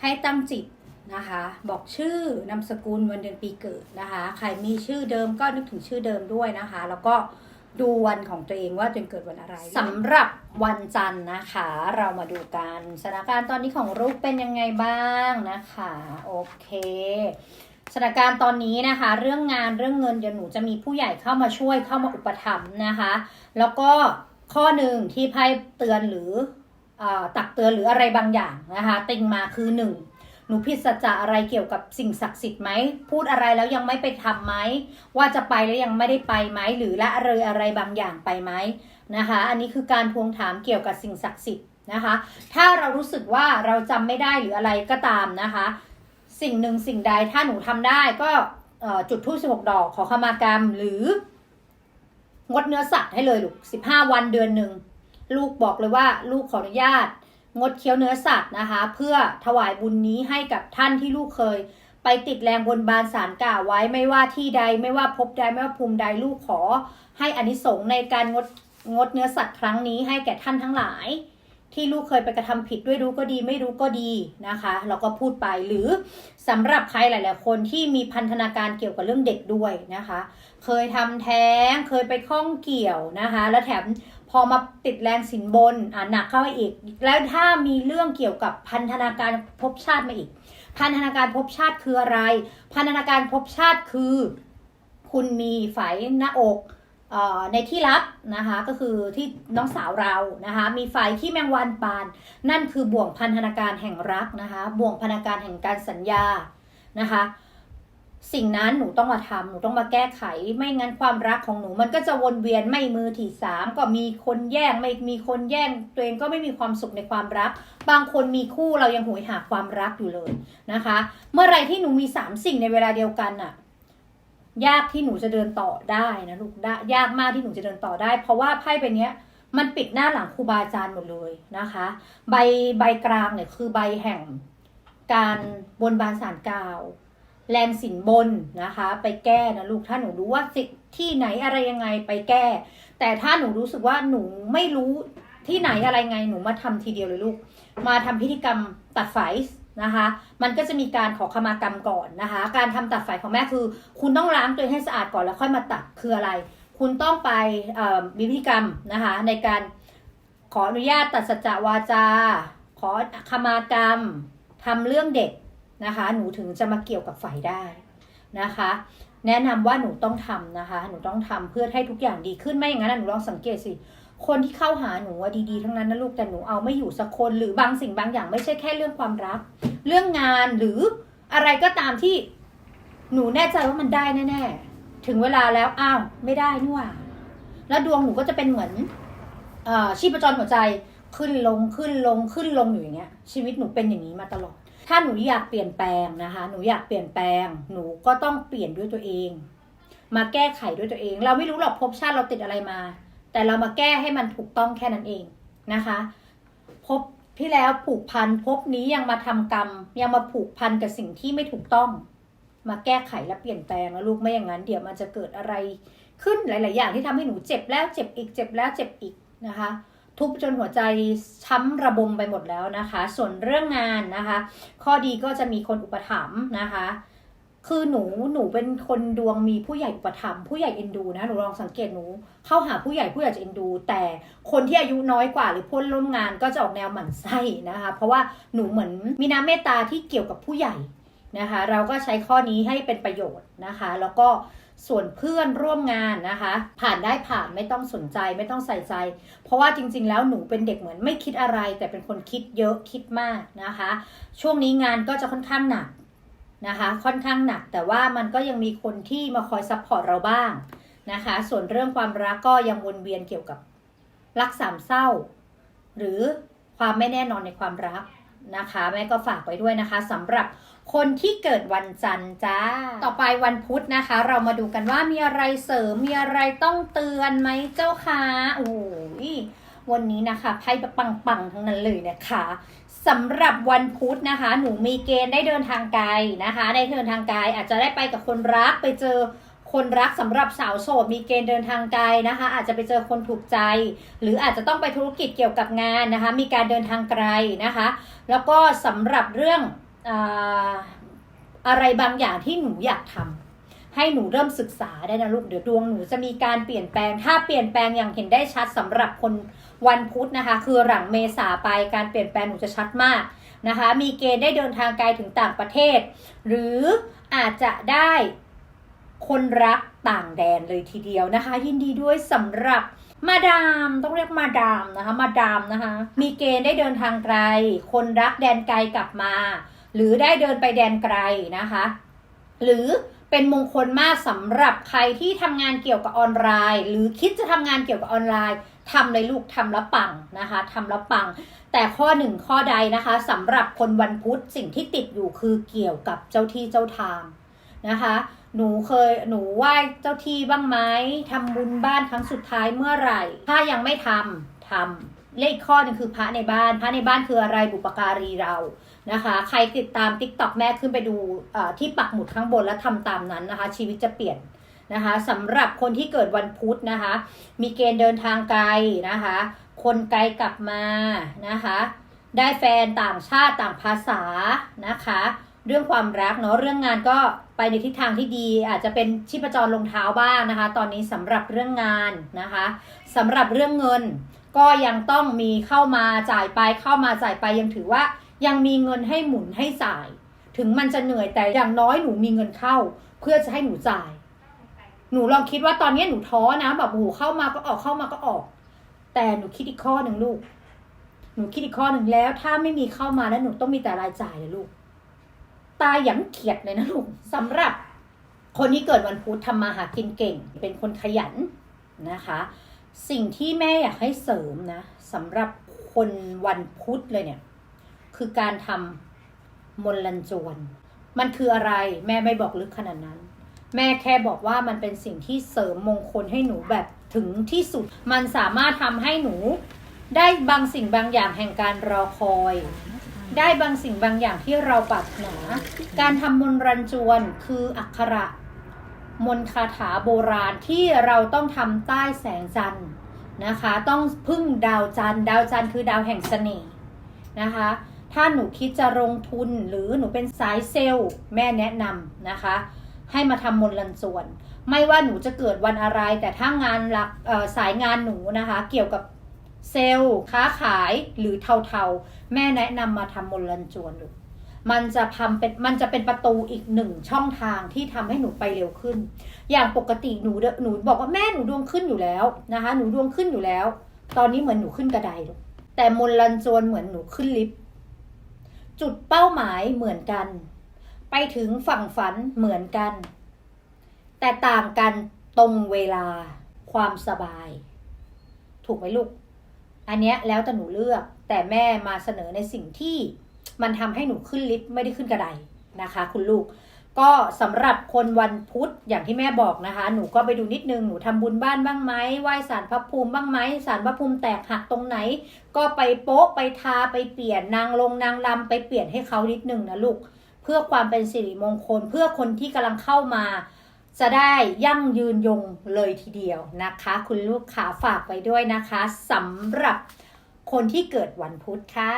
ให้ตั้งจิตนะคะ บอกชื่อนามสกุลวันเดือนปีเกิดนะคะ ใครมีชื่อเดิมก็นึกถึงชื่อเดิมด้วยนะคะ แล้วก็ดูวันของตัวเองว่าตัวเองเกิดวันอะไรสำหรับวันจันทร์นะคะ เรามาดูกันสถานการณ์ตอนนี้ของลูกเป็นยังไงบ้างนะคะ โอเคสถานการณ์ตอนนี้นะคะ เรื่องงานเรื่องเงินเดี๋ยวหนูจะมีผู้ใหญ่เข้ามาช่วยเข้ามาอุปถัมภ์นะคะ แล้วก็ข้อหนึ่งที่ไพ่เตือนหรือ ตักเตือนหรืออะไรบางอย่างนะคะติงมาคือหนึ่งหนูผิดสัจจะอะไรเกี่ยวกับสิ่งศักดิ์สิทธิ์ไหมพูดอะไรแล้วยังไม่ไปทำไหมว่าจะไปแล้วยังไม่ได้ไปไหมหรือละเลยอะไรบางอย่างไปไหมนะคะ อันนี้คือการทวงถามเกี่ยวกับสิ่งศักดิ์สิทธิ์นะคะ ถ้าเรารู้สึกว่าเราจำไม่ได้หรืออะไรก็ตามนะคะ สิ่งหนึ่งสิ่งใดถ้าหนูทำได้ก็จุดทูบสิบหกดอกขอขมากรรมหรืองดเนื้อสัตว์ให้เลยลูกสิบห้าวันเดือนหนึ่ง ลูกบอกเลยว่าลูกขออนุญาต งดเคี้ยวเนื้อสัตว์นะคะ เพื่อถวายบุญนี้ให้กับท่านที่ลูกเคย ไปติดแรงบนบานสารกล่าวไว้ไม่ว่าที่ใดไม่ว่าภพใดไม่ว่าภูมิใดลูกขอ ให้อานิสงส์ในการงดงดเนื้อสัตว์ครั้งนี้ให้แก่ท่านทั้งหลาย ที่ลูกเคยไปกระทำผิดด้วยรู้ก็ดีไม่รู้ก็ดีนะคะเราก็พูดไปหรือสำหรับใครหลาย ๆ คนที่มีพันธนาการเกี่ยวกับเรื่องเด็กด้วยนะคะ เคยทำแท้งเคยไปข้องเกี่ยวนะคะ แล้วแถม พอมาติดแรงสินบนอะหนักเข้าไปอีก แล้วถ้ามีเรื่องเกี่ยวกับพันธนาการภพชาติมาอีก พันธนาการภพชาติคืออะไร พันธนาการภพชาติคือ คุณมีไฝหน้าอกอ่อในที่ลับนะคะก็คือที่น้องสาวเรานะคะมีไฝที่แมงวันปาน นั่นคือบ่วงพันธนาการแห่งรักนะคะบ่วงพันธนาการแห่งการสัญญานะคะ สิ่งนั้นหนูต้องมาทำหนูต้องมาแก้ไข ไม่งั้นความรักของหนู มันก็จะวนเวียนไม่มือที่สามก็มีคนแย่งไม่มีคนแย่งตัวเองก็ไม่มีความสุขในความรัก บางคนมีคู่เรายังหวยหาความรักอยู่เลยนะคะ เมื่อไรที่หนูมีสามสิ่งในเวลาเดียวกันน่ะยากที่หนูจะเดินต่อได้นะลูกยากมากที่หนูจะเดินต่อได้ เพราะว่าไพ่ใบนี้ยมันปิดหน้าหลังครูบาอาจารย์หมดเลยนะคะ ใบใบกลางเนี่ยคือใบแห่งการบนบานสารกล่าว แรงสินบนนะคะ ไปแก้นะลูกถ้าหนูรู้ว่าสิที่ไหนอะไรยังไงไปแก้ แต่ถ้าหนูรู้สึกว่าหนูไม่รู้ที่ไหนอะไรไงหนูมาทำทีเดียวเลยลูก มาทำพิธีกรรมตัดไฟนะคะ มันก็จะมีการขอขมากรรมก่อนนะคะ การทำตัดไฟของแม่คือ คุณต้องล้างตัวให้สะอาดก่อนแล้วค่อยมาตัดคืออะไร คุณต้องไปมีพิธีกรรมนะคะในการขออนุญาตตัดสัจจวาจา ขอขมากรรมทำเรื่องเด็ก นะคะ หนูถึงจะมาเกี่ยวกับไฟได้นะคะ แนะนำว่าหนูต้องทำนะคะ หนูต้องทำเพื่อให้ทุกอย่างดีขึ้นไม่อย่างนั้นหนูลองสังเกตสิคนที่เข้าหาหนูว่าดีๆทั้งนั้นนะลูกแต่หนูเอาไม่อยู่สักคนหรือบางสิ่งบางอย่างไม่ใช่แค่เรื่องความรัก เรื่องงานหรืออะไรก็ตามที่หนูแน่ใจว่ามันได้แน่ๆถึงเวลาแล้วอ้าวไม่ได้นี่ว่าแล้วดวงหนูก็จะเป็นเหมือนอชีพจรหัวใจขึ้นลงขึ้นลงขึ้นลงอยู่อย่างเงี้ยชีวิตหนูเป็นอย่างนี้มาตลอด ถ้าหนูอยากเปลี่ยนแปลงนะคะ หนูอยากเปลี่ยนแปลง หนูก็ต้องเปลี่ยนด้วยตัวเอง มาแก้ไขด้วยตัวเอง เราไม่รู้หรอกภพชาติเราติดอะไรมา แต่เรามาแก้ให้มันถูกต้องแค่นั้นเองนะคะภพที่แล้วผูกพันภพนี้ยังมาทำกรรม ยังมาผูกพันกับสิ่งที่ไม่ถูกต้อง มาแก้ไขและเปลี่ยนแปลงนะลูกไม่อย่างนั้น เดี๋ยวมันจะเกิดอะไรขึ้นหลาย ๆ อย่างที่ทำให้หนูเจ็บแล้วเจ็บอีกเจ็บแล้วเจ็บอีกนะคะ ทุบจนหัวใจช้ำระบมไปหมดแล้วนะคะ ส่วนเรื่องงานนะคะ ข้อดีก็จะมีคนอุปถัมภ์นะคะคือหนูหนูเป็นคนดวงมีผู้ใหญ่อุปถัมภ์ผู้ใหญ่เอ็นดูนะหนูลองสังเกตหนูเข้าหาผู้ใหญ่ผู้ใหญ่จะเอ็นดู แต่คนที่อายุน้อยกว่าหรือเพื่อนร่วมงานก็จะออกแนวหมั่นไส้นะคะ เพราะว่าหนูเหมือนมีน้ำเมตตาที่เกี่ยวกับผู้ใหญ่นะคะ เราก็ใช้ข้อนี้ให้เป็นประโยชน์นะคะ แล้วก็ ส่วนเพื่อนร่วมงานนะคะ ผ่านได้ผ่านไม่ต้องสนใจไม่ต้องใส่ใจ เพราะว่าจริง ๆ แล้วหนูเป็นเด็กเหมือนไม่คิดอะไร แต่เป็นคนคิดเยอะคิดมากนะคะ ช่วงนี้งานก็จะค่อนข้างหนักนะคะ ค่อนข้างหนัก แต่ว่ามันก็ยังมีคนที่มาคอยซัพพอร์ตเราบ้างนะคะ ส่วนเรื่องความรักก็ยังวนเวียนเกี่ยวกับรักสามเศร้า หรือความไม่แน่นอนในความรัก นะคะ แม่ก็ฝากไว้ด้วยนะคะสำหรับคนที่เกิดวันจันทร์จ้า ต่อไปวันพุธนะคะ เรามาดูกันว่ามีอะไรเสริมมีอะไรต้องเตือนไหมเจ้าคะโอ้ยวันนี้นะคะไพ่ปังๆทั้งนั้นเลยนะคะสำหรับวันพุธนะคะ หนูมีเกณฑ์ได้เดินทางไกลนะคะ ได้เดินทางไกลอาจจะได้ไปกับคนรักไปเจอ คนรักสำหรับสาวโสดมีเกณฑ์เดินทางไกลนะคะ อาจจะไปเจอคนถูกใจ หรืออาจจะต้องไปธุรกิจเกี่ยวกับงานนะคะ มีการเดินทางไกลนะคะ แล้วก็สำหรับเรื่องอ่าอะไรบางอย่างที่หนูอยากทำให้หนูเริ่มศึกษาได้นะลูกเดี๋ยวดวงหนูจะมีการเปลี่ยนแปลง ถ้าเปลี่ยนแปลงอย่างเห็นได้ชัดสำหรับคนวันพุธนะคะ คือหลังเมษาไปการเปลี่ยนแปลงหนูจะชัดมากนะคะ มีเกณฑ์ได้เดินทางไกลถึงต่างประเทศ หรืออาจจะได้ คนรักต่างแดนเลยทีเดียวนะคะ ยินดีด้วยสำหรับมาดามต้องเรียกมาดามนะคะ มาดามนะคะ มีเกณฑ์ได้เดินทางไกล คนรักแดนไกลกลับมา หรือได้เดินไปแดนไกลนะคะ หรือเป็นมงคลมากสำหรับใครที่ทำงานเกี่ยวกับออนไลน์ หรือคิดจะทำงานเกี่ยวกับออนไลน์ทำเลยลูกทำแล้วปังนะคะทำแล้วปัง แต่ข้อหนึ่งข้อใดนะคะสำหรับคนวันพุธสิ่งที่ติดอยู่คือเกี่ยวกับเจ้าที่เจ้าทาง นะคะ หนูเคยหนูไหว้เจ้าที่บ้างไหมทำบุญบ้านครั้งสุดท้ายเมื่อไหร่ ถ้ายังไม่ทำทำเลขข้อหนึ่งคือพระในบ้าน พระในบ้านคืออะไรบุปการีเรานะคะ ใครติดตาม t ิ k t o k แม่ขึ้นไปดูที่ปักหมุดข้างบนแล้วทำตามนั้นนะคะ ชีวิตจะเปลี่ยนนะคะสำหรับคนที่เกิดวันพุธนะคะ มีเกณฑ์เดินทางไกลนะคะ คนไกลกลับมานะคะ ได้แฟนต่างชาติต่างภาษานะคะ เรื่องความรักเนาะเรื่องงานก็ไปในทิศทางที่ดี อาจจะเป็นชีพจรลงเท้าบ้างนะคะ ตอนนี้สำหรับเรื่องงานนะคะสำหรับเรื่องเงิน ก็ยังต้องมีเข้ามาจ่ายไปเข้ามาจ่ายไปยังถือว่ายังมีเงินให้หมุนให้จ่าย ถึงมันจะเหนื่อยแต่อย่างน้อยหนูมีเงินเข้า เพื่อจะให้หนูจ่าย หนูลองคิดว่าตอนนี้หนูท้อนะแบบโอ้เข้ามาก็ออกเข้ามาก็ออก แต่หนูคิดอีกข้อหนึ่งลูก หนูคิดอีกข้อหนึ่งแล้ว ถ้าไม่มีเข้ามาแล้วหนูต้องมีแต่รายจ่ายเลยลูก ตายอย่างเขียดเลยนะลูกสำหรับคนที่เกิดวันพุธทำมาหากินเก่ง เป็นคนขยันนะคะ สิ่งที่แม่อยากให้เสริมนะสำหรับคนวันพุธเลยเนี่ย คือการทำมนลันจวนมันคืออะไรแม่ไม่บอกลึกขนาดนั้น แม่แค่บอกว่ามันเป็นสิ่งที่เสริมมงคลให้หนูแบบถึงที่สุด มันสามารถทำให้หนูได้บางสิ่งบางอย่างแห่งการรอคอย ได้บางสิ่งบางอย่างที่เราปรารถนา การทำมนรันจวนคืออักขระ มนคาถาโบราณที่เราต้องทำใต้แสงจันทร์นะคะ ต้องพึ่งดาวจันทร์ดาวจันทร์คือดาวแห่งเสน่ห์นะคะ ถ้าหนูคิดจะลงทุนหรือหนูเป็นสายเซลล์แม่แนะนำนะคะ ให้มาทำมนต์ลันจวน ไม่ว่าหนูจะเกิดวันอะไร แต่ถ้างานหลักสายงานหนูนะคะ เกี่ยวกับ เซลล์ค้าขายหรือเทาๆ แม่แนะนำมาทำมลันจวนลูกมันจะทำเป็นมันจะเป็นประตูอีกหนึ่งช่องทางที่ทำให้หนูไปเร็วขึ้น อย่างปกติหนูเดหนูบอกว่าแม่หนูดวงขึ้นอยู่แล้วนะคะ หนูดวงขึ้นอยู่แล้ว ตอนนี้เหมือนหนูขึ้นกระไดลูกแต่มลันจวนเหมือนหนูขึ้นลิฟต์จุดเป้าหมายเหมือนกัน ไปถึงฝั่งฝันเหมือนกัน แต่ต่างกันตรงเวลาความสบาย ถูกไหมลูก อันเนี้ยแล้วแต่หนูเลือก แต่แม่มาเสนอในสิ่งที่มันทำให้หนูขึ้นลิฟต์ไม่ได้ขึ้นกระไดนะคะ คุณลูก ก็สำหรับคนวันพุธอย่างที่แม่บอกนะคะ หนูก็ไปดูนิดนึงหนูทำบุญบ้านบ้างไหมไหว้สารพระภูมิบ้างไหมสารพระภูมิแตกหักตรงไหน ก็ไปโป๊ะไปทาไปเปลี่ยนนางลงนางลำไปเปลี่ยนให้เขานิดนึงนะลูก เพื่อความเป็นสิริมงคลเพื่อคนที่กำลังเข้ามา จะได้ยั่งยืนยงเลยทีเดียวนะคะ คุณลูกขาฝากไว้ด้วยนะคะสำหรับคนที่เกิดวันพุธค่ะ